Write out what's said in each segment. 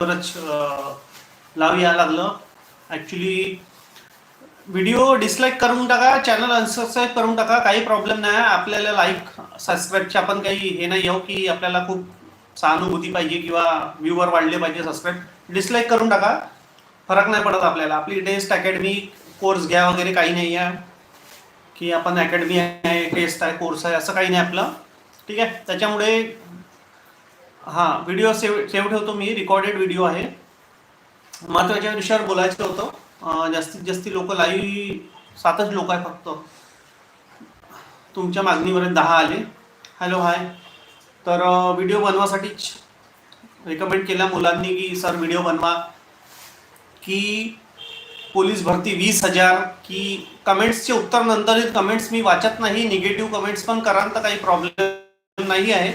वरच लाव यायला लागलं. ॲक्च्युली व्हिडिओ डिसलाईक करून टाका चॅनल अनसबस्क्राईब करून टाका काही प्रॉब्लेम नाही. आपल्याला लाईक सबस्क्राईबचे आपण काही हे नाही येऊ की आपल्याला खूप सहानुभूती पाहिजे किंवा व्ह्यूवर वाढले पाहिजे सबस्क्राईब डिसलाईक करून टाका. फरक नाही पडत आपल्याला. आपली टेस्ट अकॅडमी कोर्स घ्या वगैरे काही नाही आहे. की आपण अकॅडमी आहे टेस्ट आहे कोर्स आहे असं काही नाही आपलं. ठीक आहे? त्याच्यामुळे हां व्हिडिओ सेव्ह सेव्ह ठेवतो मी. रेकॉर्डेड व्हिडिओ आहे. महत्त्वाच्या विषयावर बोलायचं होतं. जास्तीत जास्त लोक लाईव्ह सातच लोक आहे फक्त. तुमच्या मागणीवर दहा आले. हॅलो हाय तर व्हिडिओ बनवासाठीच रेकमेंड केल्या मुलांनी की सर व्हिडिओ बनवा. की पोलीस भरती वीस हजार. की कमेंट्सचे उत्तर नंतर कमेंट्स मी वाचत नाही. निगेटिव्ह कमेंट्स पण कराल तर काही प्रॉब्लेम नाही आहे.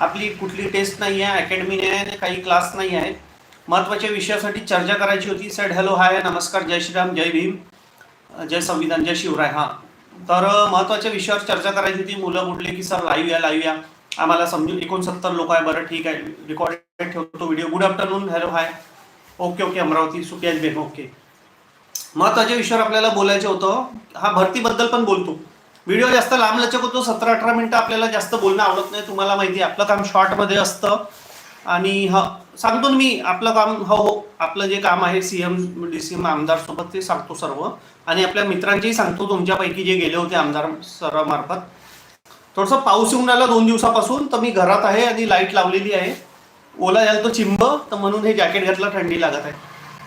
आपली कुठली टेस्ट नाही आहे अकॅडमी नाही आहे काही क्लास नाही आहे महत्त्वाच्या विषयासाठी चर्चा करायची होती. सॅड हॅलो हाय नमस्कार जय श्रीराम जय भीम जय संविधान जय शिवराय. हां. तर महत्त्वाच्या विषयावर चर्चा करायची होती. मुलं म्हटली की सर लाईव्ह या लाईव्ह या. आम्हाला समजून एकोणसत्तर लोक आहे. बरं ठीक आहे. रेकॉर्डेड ठेवतो video good afternoon hello hi okay okay Amravati सुप्याज बेन ओके महत्त्वाच्या विषयावर आपल्याला बोलायचं होतं. हा भरतीबद्दल पण बोलतो. व्हिडिओ जास्त लांब लचक होतो सतरा अठरा मिनिटं आपल्याला जास्त बोलणं आवडत नाही. तुम्हाला माहिती आहे आपलं काम शॉर्टमध्ये असतं. आणि ह सांगतो ना मी आपलं काम हो हो आपलं जे काम आहे C M D C M आमदार सोबत ते सांगतो सर्व. आणि आपल्या मित्रांचेही सांगतो तुमच्यापैकी जे गेले होते आमदार सरामार्फत. थोडंसं पाऊस येऊन राहिला दोन दिवसापासून तर मी घरात आहे आणि लाइट लावलेली आहे. ओला झाला तो चिंब तर म्हणून हे जॅकेट घातलं थंडी लागत आहे.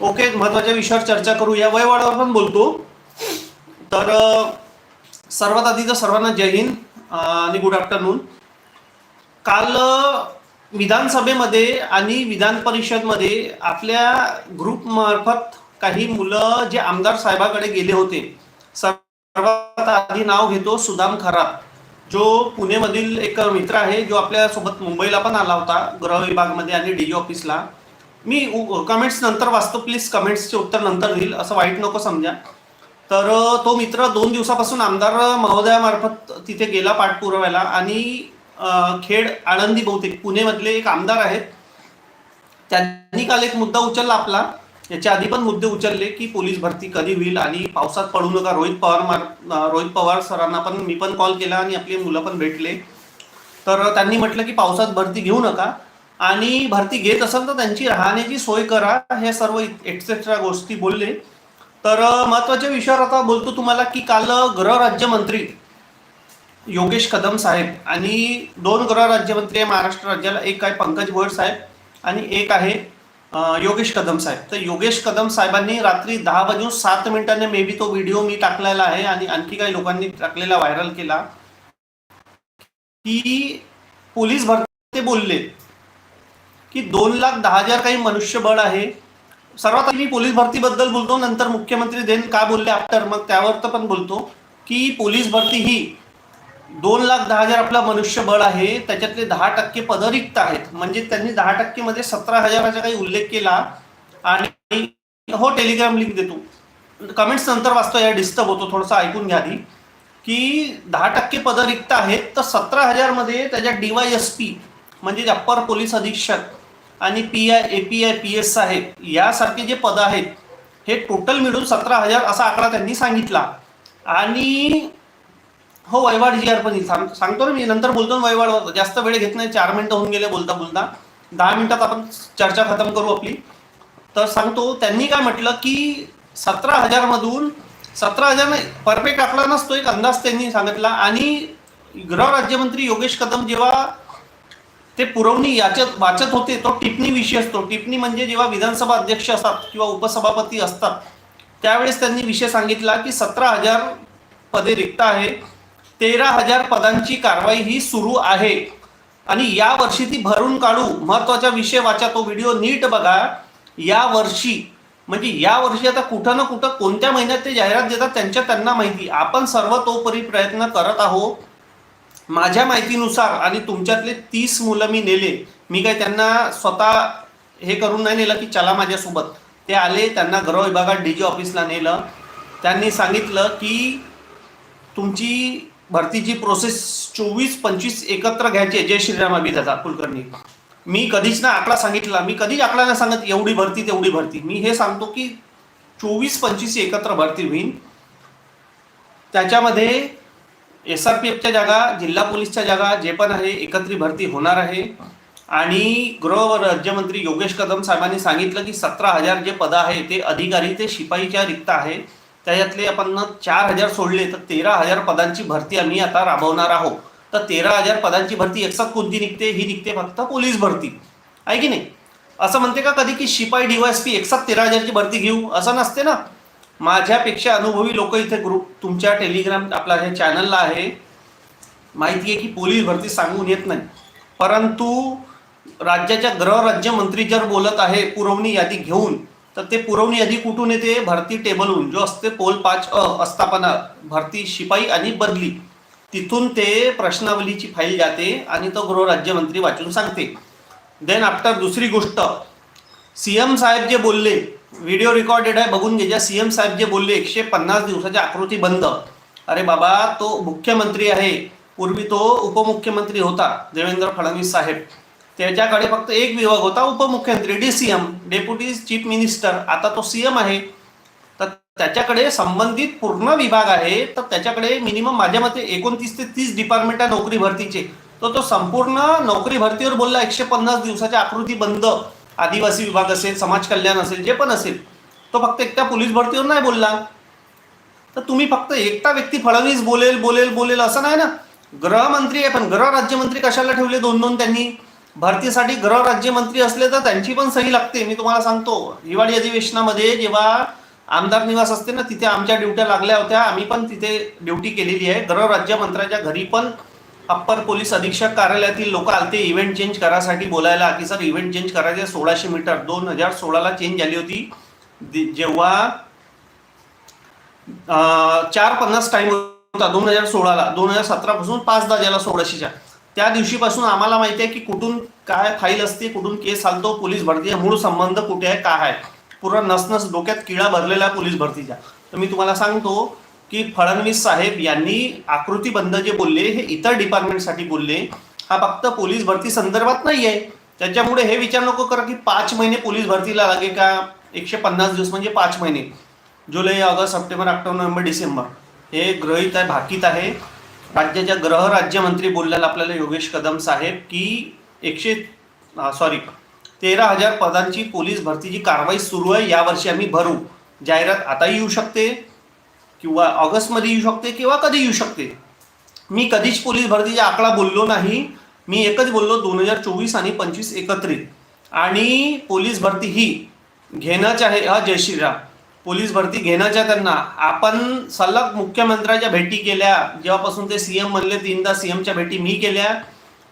ओके महत्त्वाच्या विषयावर चर्चा करू या वयवाडावर पण बोलतो. तर सर्वात आधी तर सर्वांना जय हिंद आणि गुड आफ्टरनून काल विधानसभेमध्ये आणि विधान परिषदमध्ये आपल्या ग्रुपमार्फत काही मुलं जे आमदार साहेबाकडे गेले होते सर्वात आधी नाव घेतो सुदाम खरात जो पुणेमधील एक मित्र आहे जो आपल्यासोबत मुंबईला पण आला होता गृह विभागमध्ये आणि डी ऑफिसला मी कमेंट्स नंतर वाचतो प्लीज कमेंट्सचे उत्तर नंतर देईल असं वाईट नको समजा. तर तो मित्र दोन दिवसापासून आमदार महोदयामार्फत तिथे गेला पाठपुराव्याला आणि खेड आळंदी बहुतेक पुणेमधले एक आमदार आहेत. त्यांनी काल एक मुद्दा उचलला आपला. याच्या आधी पण मुद्दे उचलले की पोलीस भरती कधी होईल आणि पावसात पडू नका. रोहित पवार मार रोहित पवार सरांना पण मी पण कॉल केला आणि आपली मुलं पण भेटले. तर त्यांनी म्हटलं की पावसात भरती घेऊ नका आणि भरती घेत असाल तर त्यांची राहण्याची सोय करा. हे सर्व एक्सेट्रा गोष्टी बोलले. तर महत्त्वाच्या विषयावर आता बोलतो तुम्हाला की काल गृह राज्यमंत्री योगेश कदम साहेब आणि दोन गृह राज्यमंत्री आहे महाराष्ट्र राज्याला एक आहे पंकज भोयर साहेब आणि एक आहे योगेश कदम साहेब. तर योगेश कदम साहेबांनी रात्री दहा वाजून सात मिनिटांनी मे बी तो व्हिडिओ मी टाकलेला आहे आणि आणखी काही लोकांनी टाकलेला व्हायरल केला. की पोलीस भरते बोलले की दोन लाख दहा हजार काही मनुष्यबळ आहे सर्वात आधी मी पोलीस भरतीबद्दल बोलतो नंतर मुख्यमंत्री देन का बोलले आफ्टर मग त्यावर तर पण बोलतो की पोलीस भरती ही दोन लाख दहा हजार आपलं मनुष्यबळ आहे त्याच्यातले दहा टक्के पदं रिक्त आहेत. म्हणजे त्यांनी दहा टक्के मध्ये सतरा हजाराचा काही उल्लेख केला आणि हो टेलिग्राम लिंक देतो. कमेंट्स नंतर वाचतो या डिस्टर्ब होतो थोडंसं ऐकून घ्या आधी. की दहा टक्के पदं रिक्त आहेत तर सतरा हजारमध्ये त्याच्यात डीवाय एस पी म्हणजे अप्पर पोलीस अधीक्षक आणि P I A P I P S आहे यासारखे जे पदं आहेत हे टोटल मिळून सतरा हजार असा आकडा त्यांनी सांगितला. आणि हो वैवाड जी आर पण सांग सांगतो ना मी नंतर बोलतो ना वैवाड जास्त वेळ घेत नाही चार मिनटं होऊन गेले बोलता बोलता. दहा मिनिटात आपण चर्चा खतम करू आपली. तर सांगतो त्यांनी काय म्हटलं की सतरा हजारमधून सतरा हजार नाही परफेक्ट आकडा नसतो एक अंदाज त्यांनी सांगितला. आणि गृह राज्यमंत्री योगेश कदम जेव्हा ते पुरवणी याच्यात वाचत होते तो टिप्पणी विषय असतो. टिप्पणी म्हणजे जेव्हा विधानसभा अध्यक्ष असतात किंवा उपसभापती असतात त्यावेळेस त्यांनी विषय सांगितला की सतरा हजार पदे रिक्त आहे. तेरा हजार पदांची कारवाई ही सुरू आहे. आणि या वर्षी ती भरून काढू महत्त्वाचा विषय वाचा तो व्हिडिओ नीट बघा. या वर्षी म्हणजे या वर्षी आता कुठं ना कुठं कोणत्या महिन्यात ते जाहिरात देतात त्यांच्या त्यांना माहिती. आपण सर्व तोपरी प्रयत्न करत आहोत. माझ्या माहितीनुसार आणि तुमच्यातले तीस मुलं मी नेले मी काय त्यांना स्वतः हे करून नाही नेलं की चला माझ्यासोबत. ते आले त्यांना गृह विभागात डी जी ऑफिसला नेलं. त्यांनी सांगितलं की तुमची भरतीची प्रोसेस चोवीस पंचवीस एकत्र घ्यायची जय श्रीराम अभिदादा कुलकर्णी मी कधीच ना आकडा सांगितला. मी कधीच आकडा नाही सांगत एवढी भरती तेवढी भरती. मी हे सांगतो की चोवीस पंचवीस एकत्र भरती होईल. त्याच्यामध्ये एस आर पी एफच्या जागा जिल्हा पोलीसच्या जागा जे पण आहे एकत्रित भरती होणार आहे. आणि गृह व राज्यमंत्री योगेश कदम साहेबांनी सांगितलं की सतरा हजार जे पदं आहे ते अधिकारी ते शिपाईच्या रिक्त आहे. त्याच्यातले आपण चार हजार सोडले तर तेरा हजार पदांची भरती आम्ही आता राबवणार आहोत. तर तेरा हजार पदांची भरती एकसाथ कोणती निघते? ही निघते फक्त पोलीस भरती. आहे की नाही? असं म्हणते का कधी की शिपाई डीवायएसपी एकसाथ तेरा हजारची भरती घेऊ? असं नसते ना. माझ्यापेक्षा अनुभवी लोक इथे ग्रुप तुमच्या टेलिग्राम आपला हे चॅनलला आहे. माहिती आहे की पोलीस भरती सांगून येत नाही. परंतु राज्याच्या गृहराज्यमंत्री जर बोलत आहे पुरवणी यादी घेऊन तर ते पुरवणी यादी कुठून येते? भरती टेबलहून. जो असते पोल पाच अ आस्थापना भरती शिपाई आणि बदली. तिथून ते प्रश्नावलीची फाईल जाते आणि तो गृहराज्यमंत्री वाचून सांगते. देन आफ्टर दुसरी गोष्ट सीएम साहेब जे बोलले व्हिडिओ रेकॉर्डेड आहे बघून घ्या सीएम साहेब जे बोलले एकशे पन्नास दिवसाच्या आकृती बंद. अरे बाबा तो मुख्यमंत्री आहे. पूर्वी तो उपमुख्यमंत्री होता देवेंद्र फडणवीस साहेब. त्याच्याकडे फक्त एक विभाग होता उपमुख्यमंत्री D C M deputy chief minister आता तो सीएम आहे. तर त्याच्याकडे संबंधित पूर्ण विभाग आहे तर त्याच्याकडे मिनिमम माझ्या मते एकोणतीस ते तीस डिपार्टमेंट आहे नोकरी भरतीचे. तर तो संपूर्ण नोकरी भरतीवर बोलला एकशे पन्नास दिवसाच्या आकृती बंद. आदिवासी विभाग असेल समाज कल्याण असेल जे पण असेल तो फक्त एकट्या पोलीस भरतीवर नाही बोलला. तर तुम्ही फक्त एकटा व्यक्ती फडणवीस बोलेल बोलेल बोलेल असं नाही ना. गृहमंत्री आहे पण गृह राज्यमंत्री कशाला ठेवले दोन दोन त्यांनी? भरतीसाठी गृह राज्यमंत्री असले तर त्यांची पण सही लागते. मी तुम्हाला सांगतो हिवाळी अधिवेशनामध्ये जेव्हा आमदार निवास असते ना तिथे आमच्या ड्युट्या लागल्या होत्या. आम्ही पण तिथे ड्युटी केलेली आहे. गृह राज्यमंत्र्याच्या घरी पण अप्पर पोलीस अधीक्षक कार्यालयातील लोक आलते. इव्हेंट चेंज करायसाठी बोलायला की सर इव्हेंट चेंज करायचे सोळाशे मीटर. दोन हजार सोळाला चेंज झाली होती. जेव्हा चार पन्नास टाइम होता दोन हजार सोळाला. दोन हजार सतरा पासून पाच दहा झाला सोळाशेच्या. त्या दिवशीपासून आम्हाला माहिती आहे की कुठून काय फाईल असते कुठून केस चालतो पोलीस भरती मूळ संबंध कुठे आहे काय आहे. पूर्ण नसनस डोक्यात किडा भरलेला आहे पोलीस भरतीच्या तर मी तुम्हाला सांगतो की फडणवीस साहेब यांनी आकृतीबंध जे बोलले हे इतर डिपार्टमेंटसाठी बोलले हा फक्त पोलीस भरती संदर्भात नाही आहे त्याच्यामुळे हे विचार नको करा की पाच महिने पोलीस भरतीला लागे का? एकशे पन्नास दिवस म्हणजे पाच महिने. जुलै August September October November December. हे गृहीत आहे भाकीत आहे. राज्याच्या गृह राज्यमंत्री बोललेला आपल्याला योगेश कदम साहेब की एकशे सॉरी तेरा हजार पदांची पोलीस भरतीची कारवाई सुरू आहे यावर्षी आम्ही भरू. जाहिरात आताही येऊ शकते. किंवा ऑगस्टमध्ये येऊ शकते किंवा कधी येऊ शकते. मी कधीच पोलीस भरतीचा आकडा बोललो नाही. मी एकच बोललो दोन हजार चोवीस आणि पंचवीस एकत्रित. आणि पोलीस भरती ही घेणंच आहे हा जय श्रीराम. पोलीस भरती घेणंच आहे त्यांना आपण सलग मुख्यमंत्र्याच्या भेटी केल्या. जेव्हापासून ते सीएम म्हणले तीनदा सी एमच्या भेटी मी केल्या.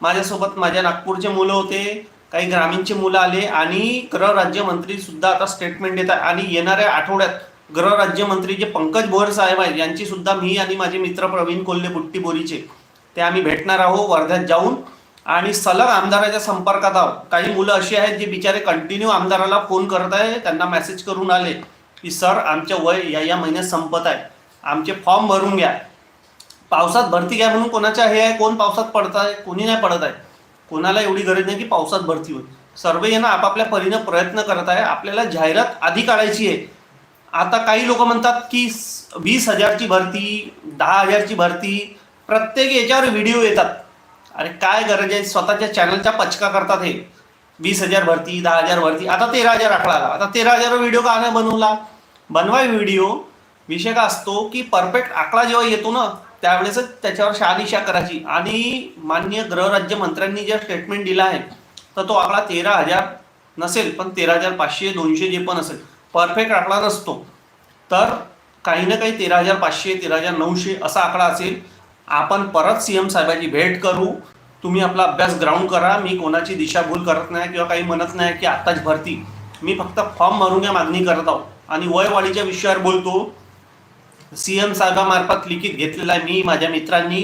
माझ्यासोबत माझ्या नागपूरचे मुलं होते काही ग्रामीणचे मुलं आले आणि गृहराज्यमंत्रीसुद्धा सुद्धा आता स्टेटमेंट देत आहे आणि येणाऱ्या आठवड्यात गृह राज्यमंत्री जे पंकज भोर साहेब आहेत यांची सुद्धा मी आणि माझे मित्र प्रवीण कोल्हे बुट्टी बोरीचे ते आम्ही भेटणार आहोत वर्ध्यात जाऊन. आणि सलग आमदाराच्या संपर्कात आहोत. काही मुलं अशी आहेत जे बिचारे कंटिन्यू आमदाराला फोन करत आहे त्यांना मेसेज करून आले की सर आमच्या वय या या महिन्यात संपत आहे. आमचे फॉर्म भरून घ्या. पावसात भरती घ्या म्हणून कोणाच्या हे आहे? कोण पावसात पडत आहे? कोणी नाही पडत आहे. कोणाला एवढी गरज नाही की पावसात भरती होईल. सर्व यांना आपापल्या परीनं प्रयत्न करत आहे. आपल्याला जाहिरात आधी काढायची आहे. आता काही लोक म्हणतात की वीस हजारची भरती दहा हजारची भरती प्रत्येक याच्यावर व्हिडिओ येतात. अरे काय गरज आहे? स्वतःच्या चॅनलच्या पचका करतात हे. वीस हजार भरती दहा हजार भरती आता तेरा हजार आकडा आला. आता तेरा हजार व्हिडिओ का नाही बनवला? बनवाय व्हिडिओ विषय का असतो की परफेक्ट आकडा जेव्हा येतो ना त्यावेळेसच त्याच्यावर शहानिशा करायची. आणि मान्य गृहराज्यमंत्र्यांनी जे स्टेटमेंट दिला आहे तर तो आकडा तेरा हजार नसेल पण तेरा हजार पाचशे दोनशे जे पण असेल परफेक्ट आकडा नसतो तर काही ना काही तेरा हजार पाचशे तेरा हजार नऊशे असा आकडा असेल. आपण परत सी एम साहेबाची भेट करू. तुम्ही आपला अभ्यास ग्राउंड करा. मी कोणाची दिशाभूल करत नाही किंवा काही म्हणत नाही की आत्ताच भरती. मी फक्त फॉर्म भरून घ्या मागणी करत आहोत. आणि वयवाढीच्या विषयावर बोलतो. सी एम साहेबामार्फत लिखित घेतलेला आहे मी माझ्या मित्रांनी.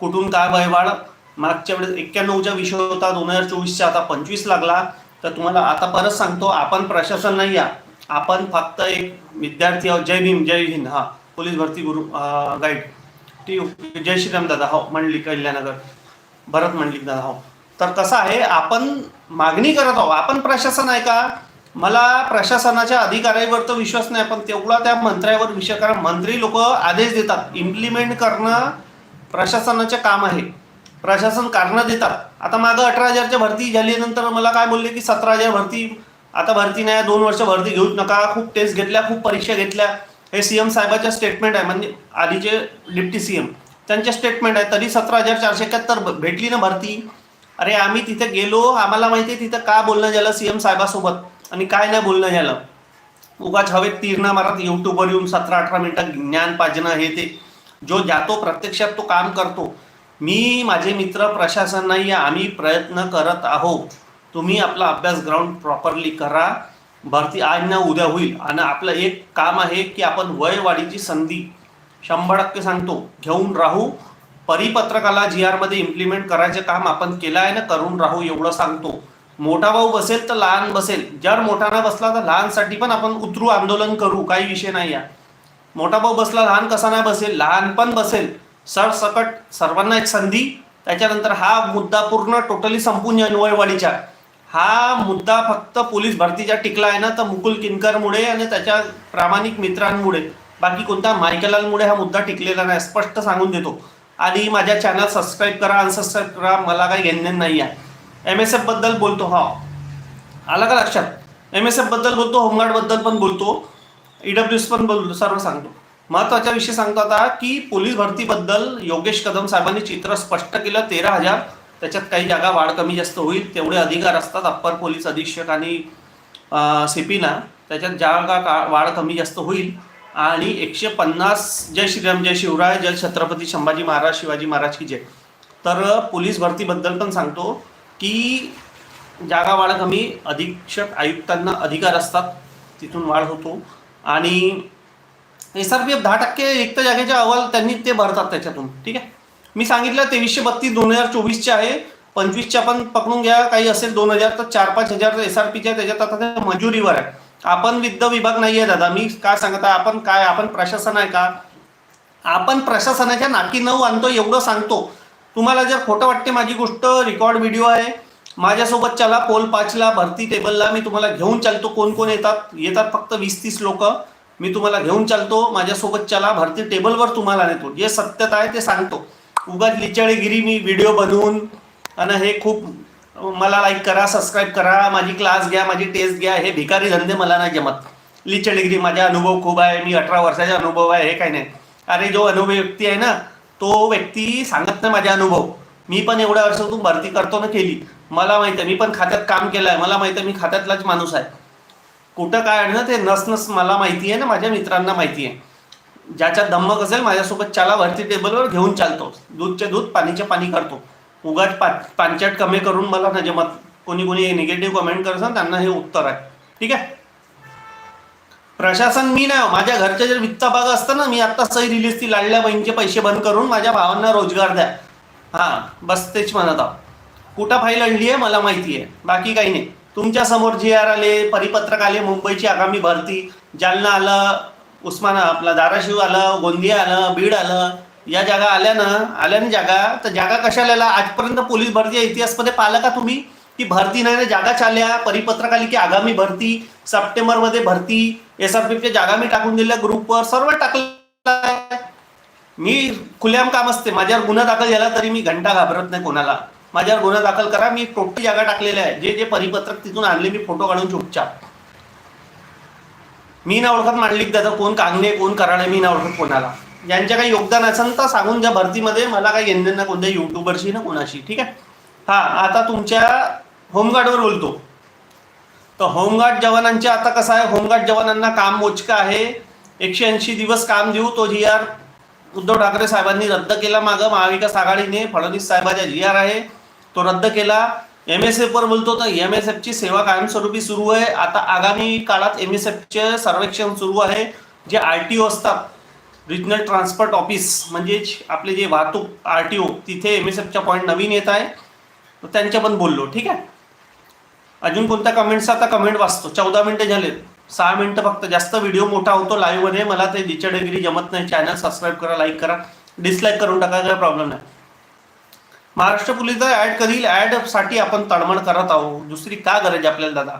कुठून काय वयवाढ? मागच्या वेळेस एक्क्याण्णवचा विषय होता दोन हजार चोवीसचा आता पंचवीस लागला. तर तुम्हाला आता परत सांगतो आपण प्रशासन नाही या आपण फक्त एक विद्यार्थी आहोत. जय भीम जय हिंद. हा पोलीस भरती गुरु गाईड ठीक जय श्रीराम दादा हो मंडली कल्याणनगर भरत मंडलिक दादा हो. तर कसं आहे आपण मागणी करत आहोत. आपण प्रशासन आहे का? मला प्रशासनाच्या अधिकाऱ्यावर तर विश्वास नाही पण तेवढा त्या मंत्र्यावर विषय कारण मंत्री लोक आदेश देतात. इम्प्लिमेंट करणं प्रशासनाचे काम आहे. प्रशासन कारणं देतात. आता मागं अठरा हजारच्या भरती झाल्यानंतर मला काय बोलले की सतरा हजार भरती आता भरती नाही दोन वर्ष भरती घेऊच नका. खूप टेस्ट घेतल्या खूप परीक्षा घेतल्या. हे सी एम साहेबाच्या स्टेटमेंट आहे. म्हणजे आधीचे डिप्टी सी एम त्यांचे स्टेटमेंट आहे. तरी सतरा हजार चारशे एकाहत्तर भेटली ना भरती. अरे आम्ही तिथे गेलो. आम्हाला माहिती आहे तिथं का बोलणं झालं सी एम साहेबासोबत? आणि काय नाही बोलणं झालं. उगाच हवेत तीर्ण मारत युट्यूबवर येऊन सतरा अठरा मिनटं ज्ञान पाजणं हे ते. जो जातो प्रत्यक्षात तो काम करतो. मी माझे मित्र प्रशासन नाही आम्ही प्रयत्न करत आहोत. तुम्ही आपला अभ्यास ग्राउंड प्रॉपरली करा. भरती आज ना उद्या होईल. आणि आपलं एक काम आहे की आपण वयवाढीची संधी शंभर टक्के सांगतो. घेऊन राहू. परिपत्रकाला जी आरमध्ये इम्प्लिमेंट करायचं काम आपण केलं आहे ना करून राहू एवढं सांगतो. मोठा भाऊ बसेल तर लहान बसेल. जर मोठा ना बसला तर लहानसाठी पण आपण उतरू आंदोलन करू. काही विषय नाही या मोठा भाऊ बसला लहान कसा नाही बसेल? लहान पण बसेल. सरसकट सर्वांना एक संधी. त्याच्यानंतर हा मुद्दा पूर्ण टोटली संपून जाईल वयवाढीच्या. हा मुद्दा फक्त पोलीस भरतीच्या टिकला आहे ना तर मुकुल किनकरमुळे आणि त्याच्या प्रामाणिक मित्रांमुळे. बाकी कोणत्या मायकलांमुळे हा मुद्दा टिकलेला नाही स्पष्ट सांगून देतो. आणि माझ्या चॅनल सबस्क्राईब करा अनसबस्क्राईब करा मला काही घेणं नाही आहे एम एस एफबद्दल बोलतो हा. आला का लक्षात? एम एस एफबद्दल बोलतो होमगार्डबद्दल पण बोलतो ईडब्ल्यू एस पण बोलतो सर्व सांगतो. महत्त्वाचा विषय सांगतो आता की पोलीस भरतीबद्दल योगेश कदम साहेबांनी चित्र स्पष्ट केलं तेरा हजार त्याच्यात काही जागा वाढ कमी जास्त होईल तेवढे अधिकार असतात अप्पर पोलीस अधीक्षक आणि सीपीना त्याच्यात जागा का वाढ कमी जास्त होईल. आणि एकशे पन्नास जय श्रीराम जय शिवराय जय छत्रपती संभाजी महाराज शिवाजी महाराज की जय. तर पोलीस भरतीबद्दल पण सांगतो की जागा वाढ कमी अधीक्षक आयुक्तांना अधिकार असतात तिथून वाढ होतो. आणि एस आर पी एफ दहा टक्के रिक्त जागेचे अहवाल त्यांनी ते भरतात त्याच्यातून ठीक आहे? मी सांगितलं तेवीसशे बत्तीस दोन हजार चोवीसचे आहे. पंचवीसच्या पण पकडून घ्या काही असेल दोन हजार तर चार पाच हजार एस आर पीच्या त्याच्यात आता ते मजुरीवर आहे. आपण विद्ध विभाग नाही आहे दादा. मी काय सांगत आहे? आपण काय आपण प्रशासन आहे का? आपण प्रशासनाच्या नाकी नऊ आणतो एवढं सांगतो. तुम्हाला जर खोटं वाटते माझी गोष्ट रेकॉर्ड व्हिडिओ आहे. माझ्यासोबत चला पोल पाचला भरती टेबलला मी तुम्हाला घेऊन चालतो. कोण कोण येतात? येतात फक्त वीस तीस लोक. मी तुम्हाला घेऊन चालतो. माझ्यासोबत चला भरती टेबलवर तुम्हाला नेतो जे सत्यता आहे ते सांगतो. उगाच लिचाळीगिरी मी व्हिडिओ बनवून आणि हे खूप मला लाईक करा सबस्क्राईब करा माझी क्लास घ्या माझी टेस्ट घ्या हे भिकारी धंदे मला नाही जमत. लिचाळीगिरी माझा अनुभव खूप आहे मी अठरा वर्षाचा अनुभव आहे हे काही नाही. अरे जो अनुभव व्यक्ती आहे ना तो व्यक्ती सांगत नाही माझा अनुभव. मी पण एवढ्या वर्षातून भरती करतो ना केली. मला माहिती आहे मी पण खात्यात काम केलं आहे मला माहिती आहे मी खात्यातलाच माणूस आहे. कुठं काय आहे ना ते नस नस मला माहिती आहे ना माझ्या मित्रांना माहिती आहे. ज्याच्यात धम्मक असेल माझ्यासोबत चाला वरती टेबलवर घेऊन चालतो. दूधचे दूध पाणीचे पाणी करतो. उगाच पा पाणचट कमी करून मला ना जमत कोणी कोणी निगेटिव्ह कमेंट करत त्यांना हे उत्तर आहे. ठीक आहे? प्रशासन मी नाही हो. माझ्या घरचे जर वित्त भाग असतं ना मी आत्ता सही रिलीज ती लाडल्या बहिणीचे पैसे बंद करून माझ्या भावांना रोजगार द्या. हां बस तेच म्हणत आहो कुठं फाईल आणली आहे मला माहिती आहे. बाकी काही नाही. तुमच्यासमोर जी आर आले परिपत्रक आले मुंबईची आगामी भरती जालना आलं उस्मान आपला धाराशिव आलं गोंदिया आलं बीड आलं या जागा आल्या ना आल्या ना जागा तर जागा कशाला आल्या? आजपर्यंत पोलीस भरती इतिहासमध्ये पाहिलं का तुम्ही? की भरती नाही ना जागा चालल्या परिपत्रक आली की आगामी भरती सप्टेंबरमध्ये भरती एस आर पीच्या जागा मी टाकून दिल्या ग्रुपवर सर्व टाकलं मी खुल्याम काम असते माझ्यावर गुन्हा दाखल झाला तरी मी घंटा घाबरत नाही कोणाला. माझ्यावर गुन्हा दाखल करा मी टोटली जागा टाकलेल्या आहे जे जे परिपत्रक तिथून आणले मी फोटो काढून चुपचाप. मी ना ओळखत मांडली दादा कोण कांगणे कोण कराडे मी ना ओळखत कोणाला. ज्यांच्या काही योगदान असेल तर सांगून द्या भरतीमध्ये मला काही येणं ना कोणत्या युट्यूबरशी ना कोणाशी ठीक आहे? हा आता तुमच्या होमगार्डवर बोलतो. तर होमगार्ड जवानांचे आता कसं आहे होमगार्ड जवानांना काम मोजकं आहे. एकशे ऐंशी दिवस काम देऊ तो जी आर. उद्धव ठाकरे साहेबांनी रद्द केला मागं महाविकास आघाडीने फडणवीस साहेबाचा जी आर आहे तो रद्द केला. एम एस एफवर बोलतो तर एम एस एफची सेवा कायमस्वरूपी सुरू आहे. आता आगामी काळात एम एस एफचे सर्वेक्षण सुरू आहे. जे आर टी ओ असतात रिजनल ट्रान्सपोर्ट ऑफिस म्हणजे आपले जे वाहतूक आर टी ओ तिथे एम एस एफच्या पॉईंट नवीन येत आहे. तर त्यांच्या पण बोललो ठीक आहे? अजून कोणत्या कमेंट्स आता कमेंट वाचतो. चौदा मिनिटं झालेत. सहा मिनटं फक्त. जास्त व्हिडिओ मोठा होतो लाईव्हमध्ये मला ते डिचडगिरी जमत नाही. चॅनल सबस्क्राईब करा लाईक करा. डिसलाईक करून टाका काय प्रॉब्लेम नाही. महाराष्ट्र पोलीस ऍड करील ऍडसाठी आपण तळमळ करत आहोत. दुसरी का गरज आहे आपल्याला दादा?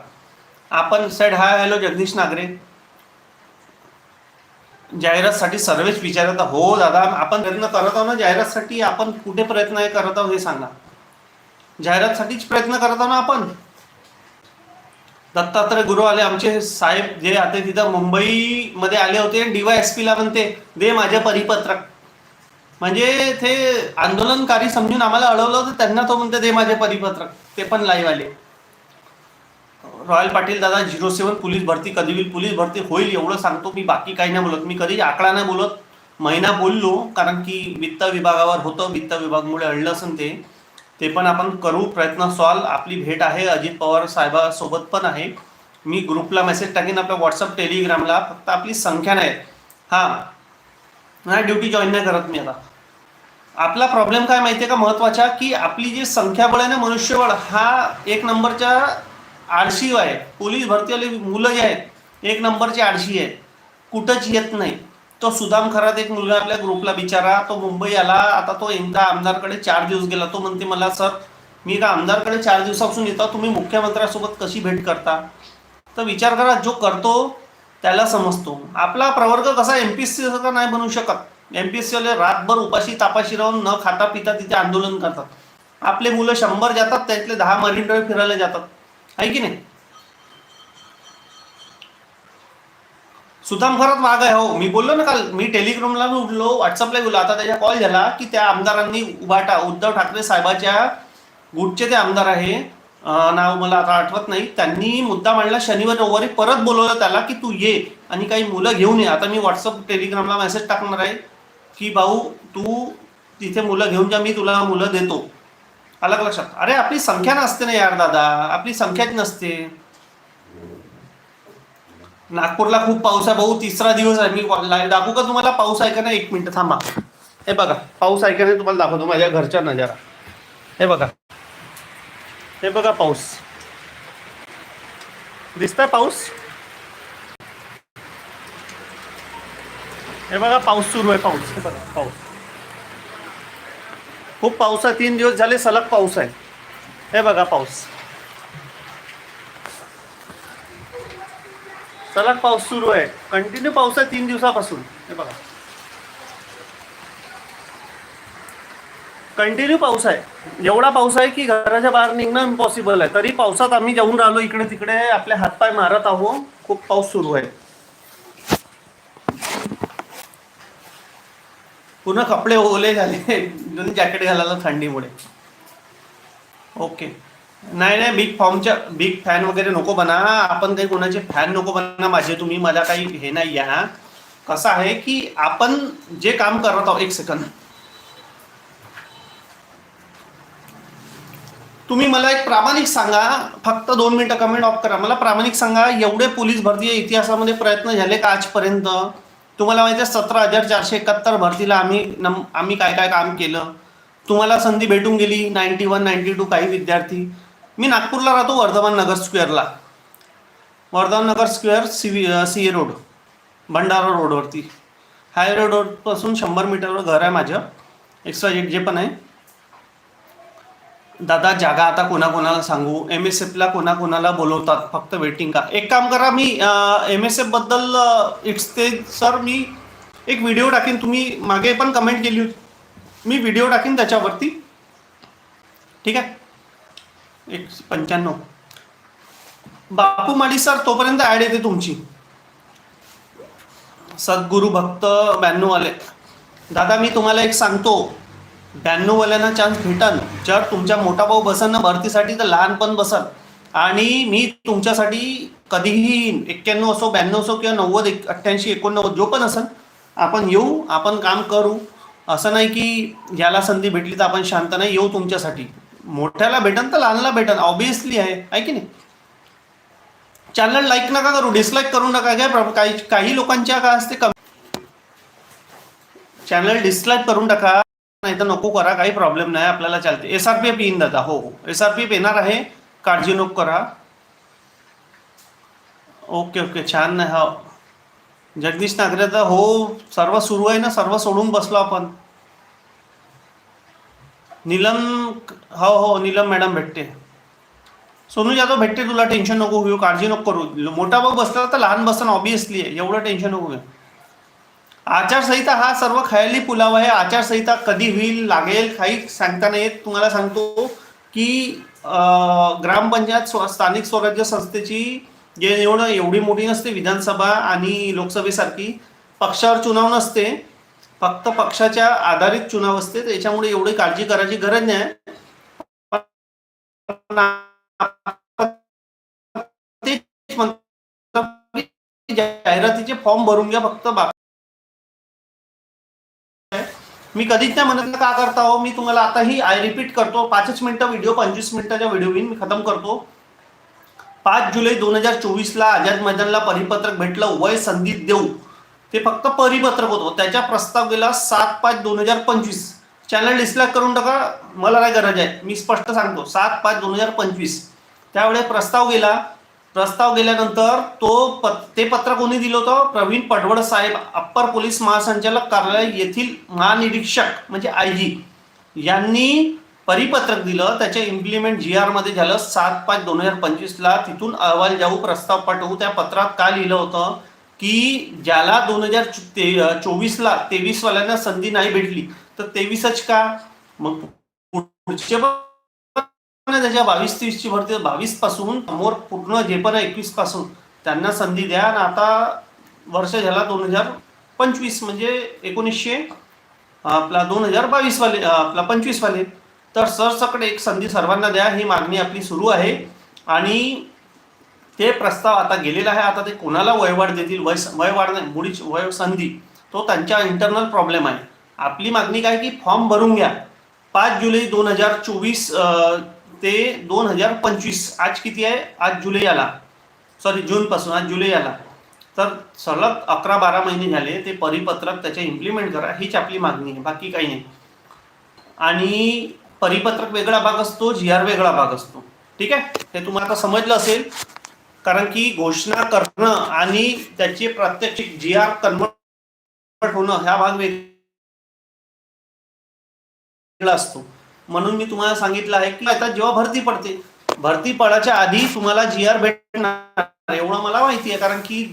आपण said hi hello Jagdish Nagare. जाहिरातसाठी सर्वच विचारत हो दादा आपण प्रयत्न करत आहोत ना जाहिरातसाठी आपण कुठे प्रयत्न हे करत आहोत हे सांगा. जाहिरातसाठीच प्रयत्न करत आहोत ना आपण? दत्तात्रय गुरु आले आमचे साहेब जे आता तिथं मुंबईमध्ये आले होते डीवायएसपी ला म्हणते दे माझे परिपत्रक. म्हणजे ते आंदोलनकारी समजून आम्हाला अडवलं होतं त्यांना तो म्हणते दे माझे परिपत्रक ते पण लाईव्ह आले. रॉयल पाटील दादा झिरो सेवन पोलीस भरती कधी होईल पोलीस भरती होईल एवढं सांगतो. मी बाकी काही नाही बोलत. मी कधी आकडा नाही बोलत. महिना बोललो कारण की वित्त विभागावर होतं. वित्त विभागमुळे अडलं असून ते. ते पण आपण करू प्रयत्न. सॉल्व आपली भेट आहे. अजित पवार साहेबासोबत पण आहे. मी ग्रुपला मेसेज टाकीन आपल्या व्हॉट्सअप टेलिग्रामला फक्त आपली संख्या नाही. हां नाही ड्युटी जॉईन नाही करत मी आता. आपला प्रॉब्लेम काय माहिती आहे का महत्त्वाचा? की आपली जी संख्याबळ आहे ना मनुष्यबळ हा एक नंबरच्या आळशी आहे. पोलीस भरतीवाले मुलं जे आहेत एक नंबरची आळशी आहेत कुठंच येत नाही. तो सुदाम खरात एक मुलगा आपल्या ग्रुपला बिचारा तो मुंबई आला आता तो एकदा आमदारकडे चार दिवस गेला. तो म्हणते मला सर मी का आमदारकडे चार दिवसापासून येतो? तुम्ही मुख्यमंत्र्यासोबत कशी भेट करता? तर विचार करा जो करतो त्याला समजतो. आपला प्रवर्ग कसा एम पी सी सारखा नाही बनू शकत. एम पी एस सीवाले रातभर उपाशी तापाशी राहून न खाता पिता तिथे आंदोलन करतात. आपले मुलं शंभर जातात त्यातले दहा मरीन ड्राईव्ह फिरायला जातात. आहे की नाही? सुदाम खरात माग आहे हो. मी बोललो ना काल मी टेलिग्रामला उठलो व्हॉट्सअपला बोललो आता त्याच्या कॉल झाला की त्या आमदारांनी उभाटा उद्धव ठाकरे साहेबाच्या गुटचे ते आमदार आहे. नाव मला आता आठवत नाही. त्यांनी मुद्दा मांडला शनिवार रविवारी परत बोलवलं त्याला की तू ये आणि काही मुलं घेऊन ये. आता मी व्हॉट्सअप टेलिग्रामला मेसेज टाकणार आहे की भाऊ तू तिथे मुलं घेऊन जा मी तुला मुलं देतो. अलग लक्षात? अरे आपली संख्या नसते ना यार दादा. आपली संख्याच नसते. नागपूरला खूप पाऊस आहे. भाऊ तिसरा दिवस आहे. मी दाखवू का तुम्हाला? पाऊस आहे का नाही? एक मिनिट थांबा. हे बघा. पाऊस आहे का नाही तुम्हाला दाखवतो. माझ्या घरच्या नजारा. हे बघा. हे बघा पाऊस. दिसतंय पाऊस? हे बघा पाऊस सुरू आहे पाऊस. हे बघा पाऊस. खूप पाऊस आहे तीन दिवस झाले सलग पाऊस आहे. हे बघा पाऊस. सलग पाऊस सुरू आहे. कंटिन्यू पाऊस आहे तीन दिवसापासून. हे बघा. कंटिन्यू पाऊस आहे. एवढा पाऊस आहे की घराच्या बाहेर निघणं इम्पॉसिबल आहे. तरी पावसात आम्ही जाऊन राहिलो इकडे तिकडे आपले हातपाय मारत आहो. खूप पाऊस सुरू आहे. पुन्हा कपडे ओले झाले. दोन जॅकेट घालायला थंडीमुळे. ओके नाही नाही बिग फॉर्मच्या बिग फॅन वगैरे नको बना. आपण काही कोणाचे फॅन नको बना माझे तुम्ही. मला काही हे नाही या कसं आहे की आपण जे काम करत आहोत एक सेकंद तुम्ही मला एक प्रामाणिक सांगा. फक्त दोन मिनिटं कमेंट ऑफ करा. मला प्रामाणिक सांगा एवढे पोलीस भरती इतिहासामध्ये प्रयत्न झाले का आजपर्यंत? तुम्हाला माहिती आहे सतरा हजार चारशे एकाहत्तर भरतीला आम्ही नम आम्ही काय काय काम केलं. तुम्हाला संधी भेटून गेली नाईन्टी वन नाईन्टी टू काही विद्यार्थी. मी नागपूरला राहतो Vardhaman Nagar स्क्वेअरला. Vardhaman Nagar square C V C A road Bhandara रोडवरती. हायवे रोडपासून शंभर मीटरवर घर आहे माझं. एक्स्ट्रा जे पण आहे. दादा जागा आता कोणाकोणाला सांगू? एम एस एफला कोणाकोणाला बोलवतात? फक्त वेटिंग का? एक काम करा मी एम एस एफबद्दल इट्स ते सर मी एक व्हिडिओ टाकीन. तुम्ही मागे पण कमेंट केली होती. मी व्हिडिओ टाकीन त्याच्यावरती. ठीक आहे? एक पंच्याण्णव. बापू माडी सर तोपर्यंत ॲड येते तुमची. सद्गुरू भक्त ब्याण्णव आले दादा मी तुम्हाला एक सांगतो. ब्याण्णव वाल्यांना चान्स भेटन. जर तुमच्या मोठा भाऊ बसन ना भरतीसाठी तर लहान पण बसन. आणि मी तुमच्यासाठी कधीही एक्क्याण्णव असो ब्याण्णव असो किंवा नव्वद एक अठ्ठ्याऐंशी एकोणनव्वद जो पण असेल आपण येऊ आपण काम करू. असं नाही की याला संधी भेटली तर आपण शांत नाही येऊ तुमच्यासाठी. मोठ्याला भेटन तर लहानला भेटन ऑब्विसली आहे आहे की नाही? चॅनल लाईक नका करू डिसलाईक करू नका काय काही काही लोकांच्या काय असते कमी चॅनल डिसलाईक करून टाका. नाही तर नको करा काही प्रॉब्लेम नाही आपल्याला चालते एस आर पी एफ येईन दादा हो. एस आर पी एफ येणार आहे. काळजी नको करा. ओके ओके छान नाही हो. जगदीश नागरे तर हो सर्व सुरू आहे ना सर्व सोडून बसलो आपण. नीलम हो हो नीलम मॅडम भेटते. सोनू जाधव भेटते तुला टेन्शन नको घेऊ काळजी नको करू. मोठा भाऊ बसला तर लहान बसताना ऑबियसली आहे. एवढं टेन्शन नको घेऊ. आचारसंहिता हा सर्व खयाली पुलाव आहे. आचारसंहिता कधी होईल लागेल काही सांगता नाही येत. तुम्हाला सांगतो की ग्रामपंचायत स्व- स्थानिक स्वराज्य संस्थेची जे निवड एवढी मोठी नसते विधानसभा आणि लोकसभेसारखी. पक्षावर चुनाव नसते. फक्त पक्षाच्या आधारित चुनाव असते. त्याच्यामुळे एवढी काळजी करायची गरज नाही. जाहिरातीचे फॉर्म भरून घ्या. फक्त मी कधीच नाही म्हणत का करता हो? मी तुम्हाला आताही आय रिपीट करतो पाचच मिनिटं व्हिडिओ पंचवीस मिनिटाचा व्हिडिओ घेईन मी खतम करतो. पाच जुलै दोन हजार चोवीसला आझाद मैदानला परिपत्रक भेटलं वय संदीप देऊ. ते फक्त परिपत्रक होतं. त्याच्या प्रस्ताव गेला सात पाच दोन हजार पंचवीस. चॅनल डिस्लाईक करून टाका मला काय गरज आहे? मी स्पष्ट सांगतो सात पाच दोन हजार पंचवीस. त्यावेळेस प्रस्ताव गेला प्रस्ताव गेल्यानंतर तो पत ते पत्र कोणी दिलं होतं? प्रवीण पडवळ साहेब अप्पर पोलीस महासंचालक कार्यालय येथील महानिरीक्षक म्हणजे आय जी. यांनी परिपत्रक दिलं त्याचे इम्प्लिमेंट जी आरमध्ये झालं सात पाच दोन हजार पंचवीसला. तिथून अहवाल जाऊ प्रस्ताव पाठवू. त्या पत्रात काय लिहिलं होतं? की ज्याला दोन हजार चोवीसला तेवीसवाल्यांना संधी नाही भेटली तर तेवीसच का? मग पुढचे त्याच्या बावीस तेवीसची भरती बावीसपासून समोर पूर्ण जे पण आहे एकवीसपासून त्यांना संधी द्या. आणि आता वर्ष झाला दोन हजार पंचवीस म्हणजे एकोणीसशे आपला दोन हजार बावीस वाले आपला पंचवीस वाले. तर सरसकडे एक संधी सर्वांना द्या. ही मागणी आपली सुरू आहे. आणि ते प्रस्ताव आता गेलेला आहे. आता ते कोणाला वयवाढ देतील? वय वयवाढ नाही मुळीच वय संधी. तो त्यांच्या इंटरनल प्रॉब्लेम आहे. आपली मागणी काय की फॉर्म भरून घ्या. पाच जुलै दोन हजार चोवीस ते दोन हजार पंचवीस आज किती आहे? आज जुलै आला. सॉरी जूनपासून आज जुलै आला. तर सलग अकरा बारा महिने झाले ते परिपत्रक त्याचे इम्प्लिमेंट करा हीच आपली मागणी आहे बाकी काही नाही. आणि परिपत्रक वेगळा भाग असतो जी आर वेगळा भाग असतो. ठीक आहे? हे तुम्हाला आता समजलं असेल. कारण की घोषणा करणं आणि त्याची प्रात्यक्षिक जी आर कन्वर्ट होणं ह्या भाग वेगळा असतो. म्हणून मी तुम्हाला सांगितलं आहे की आता जेव्हा भरती पडते भरती पडायच्या आधी तुम्हाला जी आर भेटणार. एवढं मला माहिती आहे कारण की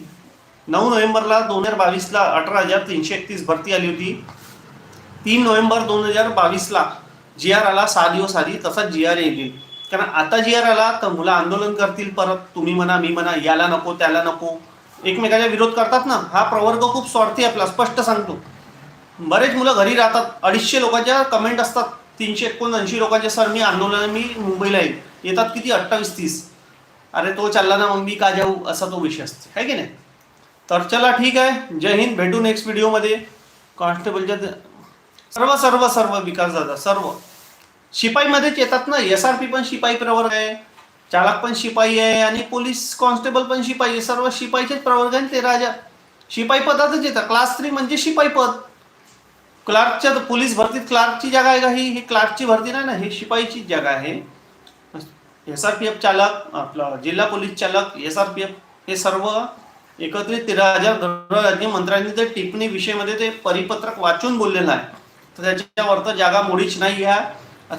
नऊ नोव्हेंबरला दोन हजार बावीसला अठरा हजार तीनशे एकतीस भरती आली होती. तीन नोव्हेंबर दोन हजार बावीसला जी आर आला सहा दिवस आधी तसाच जी आर येईल. कारण आता जी आर आला तर मुलं आंदोलन करतील परत. तुम्ही म्हणा मी म्हणा याला नको त्याला नको. एकमेकाच्या विरोध करतात ना? हा प्रवर्ग खूप स्वार्थी आपला स्पष्ट सांगतो. बरेच मुलं घरी राहतात. अडीचशे लोकांच्या कमेंट असतात. तीनशे एकोणऐंशी लोकांचे सर मी आंदोलन मी मुंबईला येईल येतात किती? अठ्ठावीस तीस. अरे तो चालला ना मग मी का जाऊ? असा तो विषय असतो. आहे की नाही? तर चला ठीक आहे. जय हिंद. भेटू नेक्स्ट व्हिडिओमध्ये कॉन्स्टेबलच्या सर्व सर्व सर्व विकास दादा सर्व. शिपाईमध्येच येतात ना? एस आर पी पण शिपाई प्रवर्ग आहे. चालक पण शिपाई आहे आणि पोलीस कॉन्स्टेबल पण शिपाई आहे. सर्व शिपाईचेच प्रवर्ग आहे ते राजा. शिपाई पदातच येतात. क्लास थ्री म्हणजे शिपाई पद. क्लार्कच्या पोलीस भरतीत क्लार्कची जागा आहे का? ही ही क्लार्कची भरती नाही ना ही शिपाईची जागा आहे. एस आर पी एफ चालक आपला जिल्हा पोलीस चालक एस आर पी एफ हे सर्व एकत्रित तेरा हजार गृहराज्य मंत्र्यांनी ते टिप्पणी विषयमध्ये ते परिपत्रक वाचून बोललेलं आहे. तर त्याच्यावर तर जागा मुळीच नाही ह्या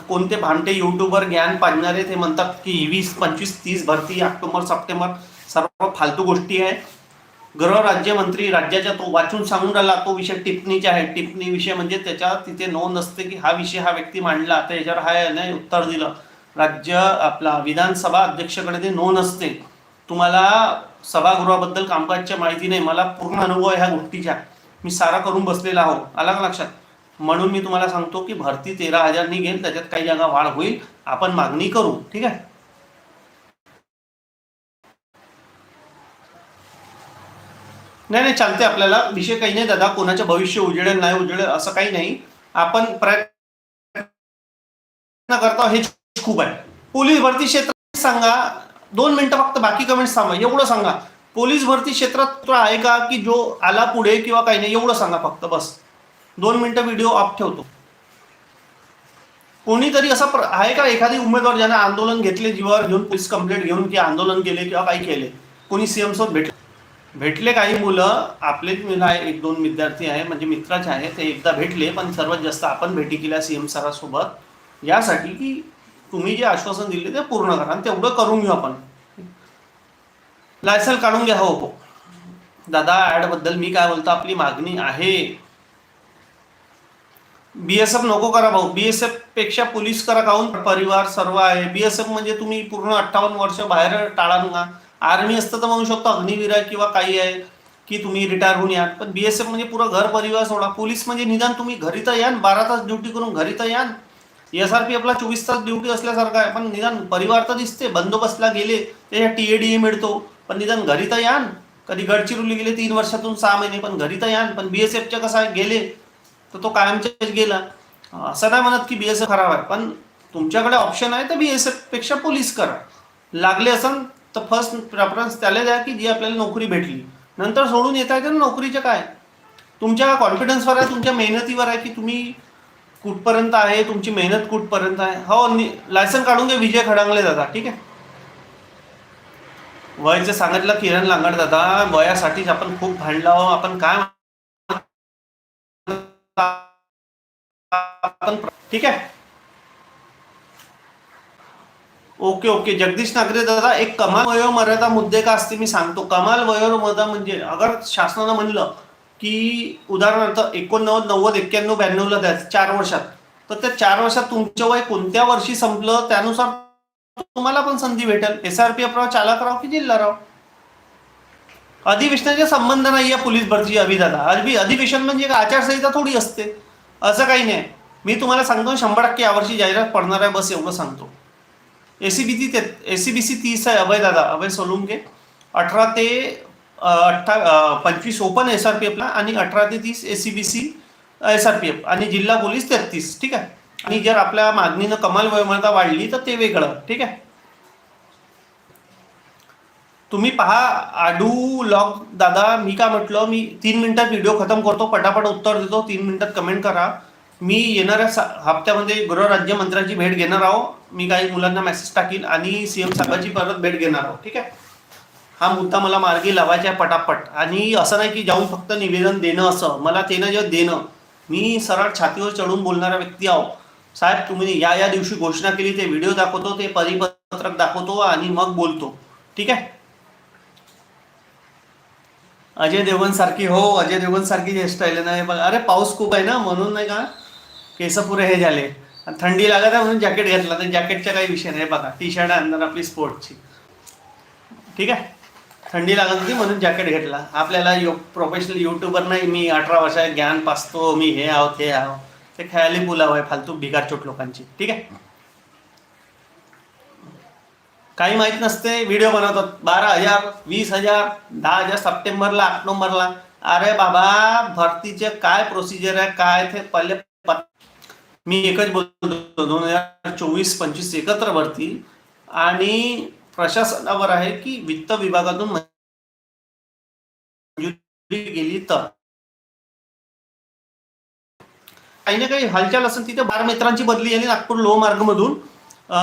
कोणते भांडे युट्यूबर ज्ञान पाडणारे ते म्हणतात की वीस पंचवीस तीस भरती ऑक्टोबर सप्टेंबर सर्व फालतू गोष्टी आहे. गृहराज्यमंत्री राज्याच्या तो वाचून सांगून राहिला तो विषय टिप्पणीचा आहे. टिप्पणी विषय म्हणजे त्याच्या तिथे नोंद असते की हा विषय हा व्यक्ती मांडला तर याच्यावर हा याने उत्तर दिलं. राज्य आपला विधानसभा अध्यक्षकडे ते नोंद असते तुम्हाला सभागृहाबद्दल कामकाजच्या माहिती नाही मला पूर्ण अनुभव आहे ह्या गोष्टीच्या मी सारा करून बसलेला आहो. आला का लक्षात? म्हणून मी तुम्हाला सांगतो की भरती तेरा हजार निघेल त्याच्यात काही जागा वाढ होईल. आपण मागणी करू ठीक आहे? नाही नाही चालते आपल्याला. विषय काही नाही दादा. कोणाचं भविष्य उजळेल नाही उजळेल असं काही नाही. आपण प्रयत्न करतो हे खूप आहे. पोलीस भरती क्षेत्रात सांगा. दोन मिनिटं फक्त बाकी कमेंट सांगा एवढं सांगा. पोलीस भरती क्षेत्रात आहे का? की जो आला पुढे किंवा काही नाही एवढं सांगा फक्त. बस. दोन मिनिटं व्हिडिओ ऑफ ठेवतो. कोणीतरी असं प्र- आहे का? एखादी उमेदवार ज्याने आंदोलन घेतले जीवावर घेऊन पोलीस कंप्लेंट घेऊन की आंदोलन केले किंवा काही केले. कोणी सीएम सोबत भेटले? भेटले काही मुलं आपलेच मुलं आहे एक दोन विद्यार्थी आहे म्हणजे मित्राचे आहे ते एकदा भेटले पण सर्वात जास्त आपण भेटी केल्या सीएम सरासोबत. यासाठी की तुम्ही जे आश्वासन दिले ते पूर्ण करा आणि तेवढं करून घेऊ आपण. लायसन काढून घ्या हो हो. दादा ॲडबद्दल मी काय बोलतो आपली मागणी आहे. बीएसएफ नको करा भाऊ. बीएसएफपेक्षा पोलीस करा काहून? परिवार सर्व आहे. बीएसएफ म्हणजे तुम्ही पूर्ण अठ्ठावन्न वर्ष बाहेर टाळा ना आर्मी असतं तर म्हणू शकतो अग्निवीर किंवा काही आहे की तुम्ही रिटायर होऊन या पण बीएसएफ म्हणजे पुरा घर परिवार सोडा. पोलीस म्हणजे निदान तुम्ही घरी तर यान बारा तास ड्युटी करून घरी तर यान. एस आर पी आपला चोवीस तास ड्युटी असल्यासारखा आहे. पण निदान परिवार तर दिसते बंदोबस्तला गेले त्याच्या टी ए डी ए मिळतो. पण निदान घरी तर यान. कधी गडचिरोली गेले तीन वर्षातून सहा महिने पण घरी तर यान. पण बीएसएफच्या कसं आहे गेले तर तो कायमच्याच गेला. असं नाही म्हणत की बीएसएफ खराब आहे. पण तुमच्याकडे ऑप्शन आहे तर बीएसएफपेक्षा पोलीस करा. लागले असं तर फर्स्ट प्रेफरन्स त्याला द्या की जी आपल्याला नोकरी भेटली. नंतर सोडून येता येते ना नोकरीचं काय? तुमच्या कॉन्फिडन्सवर आहे तुमच्या मेहनतीवर आहे की तुम्ही कुठपर्यंत आहे तुमची मेहनत कुठपर्यंत आहे? हो लायसन काढून घ्या विजय खडांगले दादा ठीक आहे? वयचं सांगितलं किरण लांगड दादा वयासाठीच आपण खूप भांडलो आपण काय आपण ठीक आहे? Okay okay. जगदीश नागरे दादा एक कमाल वयोमर्यादा मुद्दे का असते मी सांगतो. कमाल वयोमर्यादा म्हणजे अगर शासनानं म्हणलं की उदाहरणार्थ एकोणनव्वद नव्वद एक्क्याण्णव ब्याण्णवला द्यायचं चार वर्षात. तर त्या चार वर्षात तुमचं वय कोणत्या वर्षी संपलं? त्यानुसार तुम्हाला पण संधी भेटेल. एस आर पी एफ राव चालक राव की जिल्हा राव? अधिवेशनाचे संबंध नाही या पोलीस भरती अभिदादा अरबी अधिवेशन म्हणजे आचारसंहिता थोडी असते. असं काही नाही. मी तुम्हाला सांगतो शंभर टक्के यावर्षी जाहिरात पडणार आहे बस एवढं सांगतो. ए सी बी ती ते सी तीस आहे अभय दादा अभय सोलुंगे अठरा ते अठ्ठा पंचवीस ओपन एस आर पी एफला आणि अठरा ते तीस A C B C S R P F आणि जिल्हा पोलीस तेहतीस ठीक आहे? आणि जर आपल्या मागणीनं कमाल वयोमर्यादा वाढली तर ते वेगळं ठीक आहे? तुम्ही पहा आडू लॉग दादा मी का म्हटलं मी तीन मिनिटात व्हिडिओ खतम करतो पटापट उत्तर देतो तीन मिनिटात कमेंट करा. मी येणाऱ्या सा- हप्त्यामध्ये गृहराज्यमंत्र्यांची भेट घेणार आहोत मी काही मुलांना मेसेज टाकीन आणि सीएम साहेबांची परत भेट घेणार आहोत ठीक आहे? हा मुद्दा मला मार्गी लावायचा आहे पटापट. आणि असं नाही की जाऊन फक्त निवेदन देणं असं. मला तेनं जे देणं. मी सरळ छातीवर चढून बोलणारा व्यक्ती आहो. साहेब तुम्ही या या दिवशी घोषणा केली ते व्हिडिओ दाखवतो ते परिपत्रक दाखवतो आणि मग बोलतो. ठीक आहे? अजय देवगण सारखी हो अजय देवगण सारखी हेअरस्टाईल आहे ना. अरे पाऊस खूप आहे ना म्हणून नाही का केस पुरे हे झाले. थंडी लागत आहे म्हणून जॅकेट घेतला तर जॅकेटचा काही विषय नाही. बघा टी शर्ट आहे अंदर आपली स्पोर्टची ठीक आहे? थंडी लागत होती म्हणून जॅकेट घेतला. आपल्याला यो प्रोफेशनल युट्यूबर नाही मी अठरा वर्षात ज्ञान पाचतो मी हे आहो ते आहो. ते खेळाली पुलाव आहे फालतू बिगार चोट लोकांची. ठीक आहे? काही माहीत नसते व्हिडिओ बनवतात. बारा हजार वीस हजार दहा हजार सप्टेंबरला ऑक्टोबरला अरे बाबा भरतीचे काय प्रोसिजर आहे काय ते पहिले पत्ता मी एकच बोलतो दोन हजार चोवीस पंचवीस एकत्र भरती आणि प्रशासनावर आहे की वित्त विभागातून मंजुरी गेली तर. काही ना काही हालचाल असेल तिथे बारा मित्रांची बदली झाली नागपूर लोह मार्ग मधून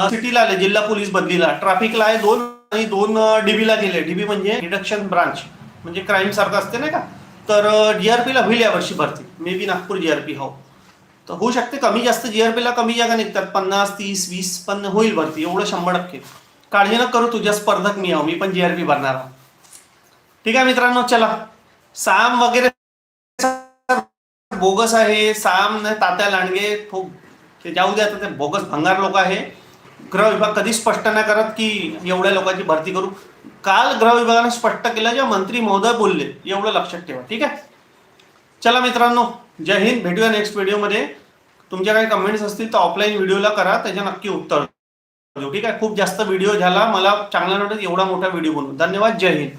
सिटीला आले जिल्हा पोलीस बदलीला. ट्रॅफिकला आहे दोन आणि दोन डीबीला गेले. डीबी म्हणजे रिडक्शन ब्रांच म्हणजे क्राईम सारखं असते नाही का? तर डीआरपीला होईल यावर्षी भरती. मे बी नागपूर जीआरपी हो. तर होऊ शकते कमी जास्त जी आर पीला कमी जागा निघतात. पन्नास तीस वीस पण होईल भरती एवढं शंभर टक्के. काळजी न करू तुझ्या स्पर्धक मी आहो. मी पण जी आर भरणार आहो. ठीक आहे मित्रांनो चला. साम वगैरे बोगस आहे. साम तात्या लांडगे खूप ते जाऊ द्या ते बोगस भंगार लोक आहे. ग्रह विभाग कधी स्पष्ट नाही करत की एवढ्या लोकांची भरती करू. काल ग्रह विभागाने स्पष्ट केलं जेव्हा मंत्री महोदय बोलले. एवढं लक्षात ठेवा. ठीक आहे? चला मित्रांनो. जय हिंद भेटूया नेक्स्ट व्हिडिओमध्ये तुमच्या काही कमेंट्स असतील तर ऑफलाईन व्हिडिओला करा त्याच्या नक्की उत्तर देऊ. ठीक आहे? खूप जास्त व्हिडिओ झाला. मला चांगला वाटत एवढा मोठा व्हिडिओ बनवू धन्यवाद. जय हिंद.